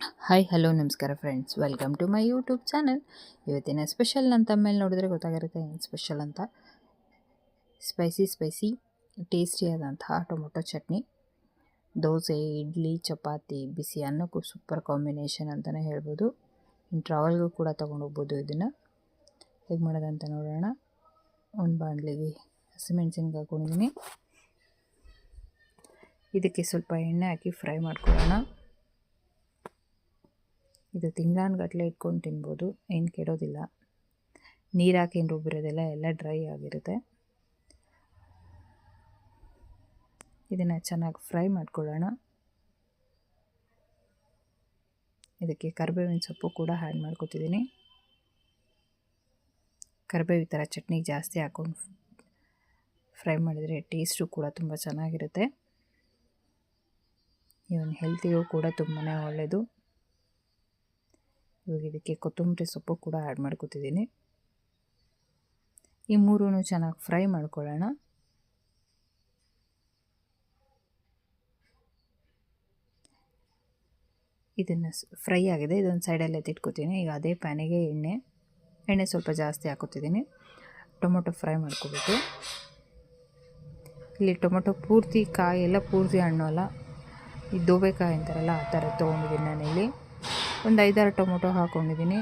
Hi hello ನಮಸ್ಕಾರ friends welcome to my YouTube channel ಇವತ್ತಿನ special ಅಂತ ಮೇಲೆ ನೋಡಿದ್ರೆ ಗೊತ್ತಾಗಿರುತ್ತೆ, ಏನು ಸ್ಪೆಷಲ್ ಅಂತ. ಸ್ಪೈಸಿ ಸ್ಪೈಸಿ ಟೇಸ್ಟಿಯಾದಂತಹ ಟೊಮೊಟೊ ಚಟ್ನಿ. ದೋಸೆ, ಇಡ್ಲಿ, ಚಪಾತಿ, ಬಿಸಿ ಅನ್ನಕ್ಕೂ ಸೂಪರ್ ಕಾಂಬಿನೇಷನ್ ಅಂತಲೇ ಹೇಳ್ಬೋದು. ಟ್ರಾವೆಲ್ಗೂ ಕೂಡ ತೊಗೊಂಡು ಹೋಗ್ಬೋದು ಇದನ್ನು. ಹೇಗೆ ಮಾಡೋದಂತ ನೋಡೋಣ. ಒಂದು ಬಾಣಲಿಗೆ ಹಸಿಮೆಣ್ಸಿನ್ಕಾಯಿ ಹಾಕೊಂಡಿದ್ದೀನಿ ಇದಕ್ಕೆ ಸ್ವಲ್ಪ ಎಣ್ಣೆ ಹಾಕಿ ಫ್ರೈ ಮಾಡ್ಕೊಳ್ಳೋಣ. ಇದು ತಿಂಗಳಾನ್ಗಟ್ಟಲೆ ಇಟ್ಕೊಂಡು ತಿನ್ಬೋದು, ಏನು ಕೆಡೋದಿಲ್ಲ. ನೀರು ಹಾಕಿ ರುಬ್ಬಿರೋದೆಲ್ಲ ಎಲ್ಲ ಡ್ರೈ ಆಗಿರುತ್ತೆ. ಇದನ್ನು ಚೆನ್ನಾಗಿ ಫ್ರೈ ಮಾಡ್ಕೊಳ್ಳೋಣ. ಇದಕ್ಕೆ ಕರಿಬೇವಿನ ಸೊಪ್ಪು ಕೂಡ ಆ್ಯಡ್ ಮಾಡ್ಕೊತಿದ್ದೀನಿ. ಕರಿಬೇವು ಥರ ಚಟ್ನಿ ಜಾಸ್ತಿ ಹಾಕೊಂಡು ಫ್ರೈ ಮಾಡಿದರೆ ಟೇಸ್ಟು ಕೂಡ ತುಂಬ ಚೆನ್ನಾಗಿರುತ್ತೆ. ಇವನ್ ಹೆಲ್ತಿಗೂ ಕೂಡ ತುಂಬಾ ಒಳ್ಳೆಯದು ಇದಕ್ಕೆ ಕೊತ್ತಂಬರಿ ಸೊಪ್ಪು ಕೂಡ ಆ್ಯಡ್ ಮಾಡ್ಕೋತಿದ್ದೀನಿ ಈ ಮೂರೂ ಚೆನ್ನಾಗಿ ಫ್ರೈ ಮಾಡ್ಕೊಳ್ಳೋಣ. ಇದನ್ನು ಫ್ರೈ ಆಗಿದೆ. ಇದೊಂದು ಸೈಡಲ್ಲಿ ಎತ್ತಿಟ್ಕೋತೀನಿ ಈಗ ಅದೇ ಪ್ಯಾನಿಗೆ ಎಣ್ಣೆ ಎಣ್ಣೆ ಸ್ವಲ್ಪ ಜಾಸ್ತಿ ಹಾಕೋತಿದ್ದೀನಿ ಟೊಮೊಟೊ ಫ್ರೈ ಮಾಡ್ಕೋಬೇಕು. ಇಲ್ಲಿ ಟೊಮೊಟೊ ಪೂರ್ತಿ ಕಾಯಿ ಎಲ್ಲ ಪೂರ್ತಿ ಹಣ್ಣು ಅಲ್ಲ. ಈ ದೋಬೆಕಾಯಿ ಅಂತಾರಲ್ಲ, ಆ ಥರ ತೊಗೊಂಡಿದ್ದೀನಿ ನಾನಿಲ್ಲಿ. ಒಂದು ಐದಾರು ಟೊಮೊಟೊ ಹಾಕ್ಕೊಂಡಿದ್ದೀನಿ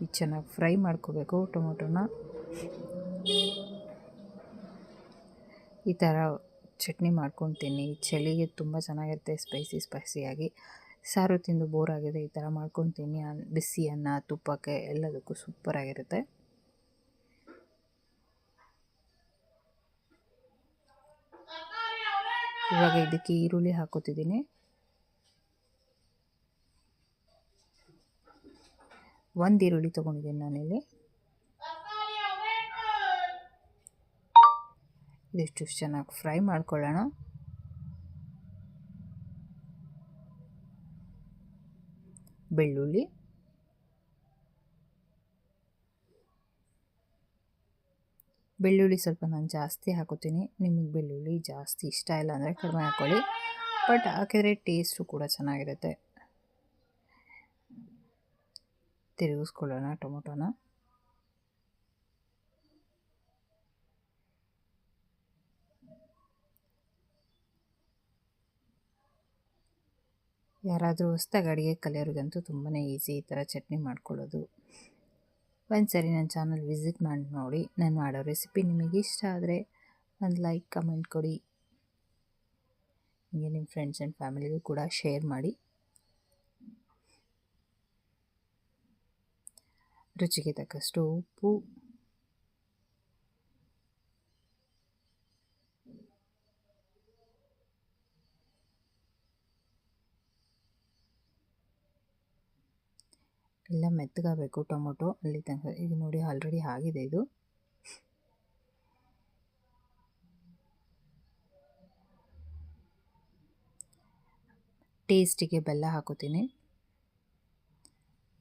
ಇದು ಚೆನ್ನಾಗಿ ಫ್ರೈ ಮಾಡ್ಕೋಬೇಕು ಟೊಮೊಟೊನ. ಈ ಥರ ಚಟ್ನಿ ಮಾಡ್ಕೊತೀನಿ. ಚಳಿಗೆ ತುಂಬ ಚೆನ್ನಾಗಿರುತ್ತೆ ಸ್ಪೈಸಿ ಸ್ಪೈಸಿಯಾಗಿ ಸಾರು ತಿಂದು ಬೋರ್ ಆಗಿದೆ, ಈ ಥರ ಮಾಡ್ಕೊತೀನಿ. ಬಿಸಿ ಅನ್ನ, ತುಪ್ಪಕ್ಕೆ ಎಲ್ಲದಕ್ಕೂ ಸೂಪರಾಗಿರುತ್ತೆ ಇವಾಗ ಇದಕ್ಕೆ ಈರುಳ್ಳಿ ಹಾಕೋತಿದ್ದೀನಿ. ಒಂದು ಈರುಳ್ಳಿ ತೊಗೊಂಡಿದ್ದೀನಿ ನಾನಿಲ್ಲಿ. ಇದಿಷ್ಟು ಚೆನ್ನಾಗಿ ಫ್ರೈ ಮಾಡ್ಕೊಳ್ಳೋಣ. ಬೆಳ್ಳುಳ್ಳಿ. ಬೆಳ್ಳುಳ್ಳಿ ಸ್ವಲ್ಪ ನಾನು ಜಾಸ್ತಿ ಹಾಕೋತೀನಿ. ನಿಮಗೆ ಬೆಳ್ಳುಳ್ಳಿ ಜಾಸ್ತಿ ಇಷ್ಟ ಇಲ್ಲ ಅಂದರೆ ಕಡಿಮೆ ಹಾಕ್ಕೊಳ್ಳಿ ಬಟ್ ಹಾಕಿದರೆ ಟೇಸ್ಟು ಕೂಡ ಚೆನ್ನಾಗಿರುತ್ತೆ. ತಿರುಗಿಸ್ಕೊಳ್ಳೋಣ ಟೊಮೊಟೊನ. ಯಾರಾದರೂ ಹೊಸ್ದಾಗಿ ಅಡುಗೆ ಕಲಿಯೋರಿಗಂತೂ ತುಂಬಾ ಈಸಿ ಈ ಥರ ಚಟ್ನಿ ಮಾಡ್ಕೊಳ್ಳೋದು. ಒಂದು ಸರಿ ನನ್ನ ಚಾನಲ್ ವಿಸಿಟ್ ಮಾಡಿ, ನೋಡಿ, ನಾನು ಮಾಡೋ ರೆಸಿಪಿ ನಿಮಗೆ ಇಷ್ಟ ಆದರೆ ಒಂದು ಲೈಕ್, ಕಮೆಂಟ್ ಕೊಡಿ. ಹೀಗೆ ನಿಮ್ಮ ಫ್ರೆಂಡ್ಸ್ ಆ್ಯಂಡ್ ಫ್ಯಾಮಿಲಿಗೂ ಕೂಡ ಶೇರ್ ಮಾಡಿ. ರುಚಿಗೆ ತಕ್ಕಷ್ಟು ಉಪ್ಪು. ಎಲ್ಲ ಮೆತ್ತಗಾಗಬೇಕು ಟೊಮೊಟೊ ಅಲ್ಲಿ ತನಕ. ಇದು ನೋಡಿ ಆಲ್ರೆಡಿ ಆಗಿದೆ ಇದು. ಟೇಸ್ಟಿಗೆ ಬೆಲ್ಲ ಹಾಕೋತೀನಿ.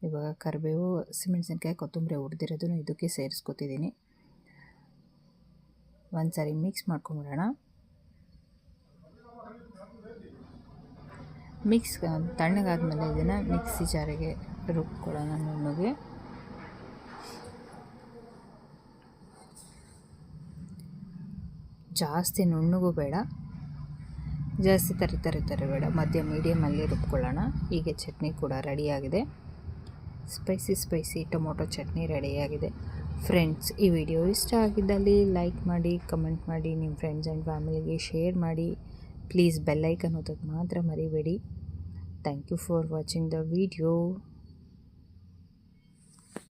ಇವಾಗ ಕರಿಬೇವು, ಹಸಿಮೆಣಸಿನ್ಕಾಯಿ, ಕೊತ್ತಂಬರಿ ಹುರಿದಿರೋದನ್ನು ಇದಕ್ಕೆ ಸೇರಿಸ್ಕೊತಿದ್ದೀನಿ. ಒಂದು ಸಾರಿ ಮಿಕ್ಸ್ ಮಾಡ್ಕೊಂಬಿಡೋಣ. ಮಿಕ್ಸ್ ತಣ್ಣಗಾದ್ಮೇಲೆ ಇದನ್ನು ಮಿಕ್ಸಿ ಜಾರಿಗೆ ರುಬ್ಕೊಳ್ಳೋಣ ನುಣ್ಣಗೆ ಜಾಸ್ತಿ ನುಣ್ಣಗೂ ಬೇಡ. ಜಾಸ್ತಿ ತರಿ ತರಿ ತರಿ ಬೇಡ. ಮಧ್ಯ ಮೀಡಿಯಮಲ್ಲಿ ರುಬ್ಕೊಳ್ಳೋಣ. ಹೀಗೆ ಚಟ್ನಿ ಕೂಡ ರೆಡಿಯಾಗಿದೆ ಸ್ಪೈಸಿ ಸ್ಪೈಸಿ ಟೊಮೊಟೊ ಚಟ್ನಿ ರೆಡಿಯಾಗಿದೆ. ಫ್ರೆಂಡ್ಸ್, ಈ ವಿಡಿಯೋ ಇಷ್ಟ ಆಗಿದ್ದಲ್ಲಿ ಲೈಕ್ ಮಾಡಿ, ಕಮೆಂಟ್ ಮಾಡಿ, ನಿಮ್ಮ ಫ್ರೆಂಡ್ಸ್ ಆ್ಯಂಡ್ ಫ್ಯಾಮಿಲಿಗೆ ಶೇರ್ ಮಾಡಿ. ಪ್ಲೀಸ್ ಬೆಲ್ಲೈಕನ್ ಓದೋದು ಮಾತ್ರ ಮರಿಬೇಡಿ. Thank you for watching the video.